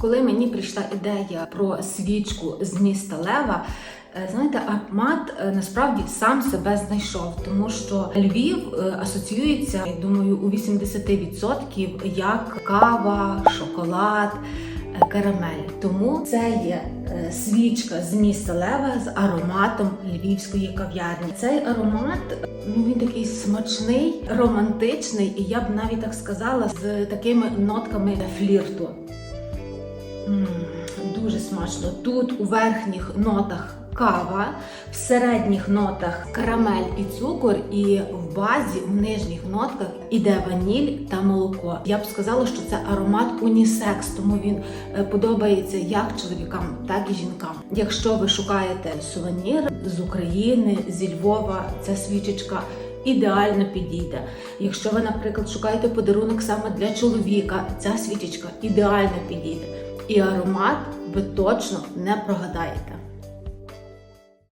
Коли мені прийшла ідея про свічку з міста Лева, е, знаєте, аромат е, насправді сам себе знайшов, тому що Львів е, асоціюється, я думаю, у 80% як кава, шоколад. Карамель, тому це є свічка з міста Лева з ароматом львівської кав'ярні. Цей аромат ну він такий смачний, романтичний, і я б навіть так сказала, з такими нотками флірту. Дуже смачно. Тут у верхніх нотах кава, в середніх нотах карамель і цукор, і в базі, в нижніх нотках іде ваніль та молоко. Я б сказала, що це аромат унісекс, тому він е, подобається як чоловікам, так і жінкам. Якщо ви шукаєте сувенір з України, зі Львова, ця свічечка. Ідеально підійде. Якщо ви, наприклад, шукаєте подарунок саме для чоловіка, ця свічечка ідеально підійде. І аромат ви точно не прогадаєте.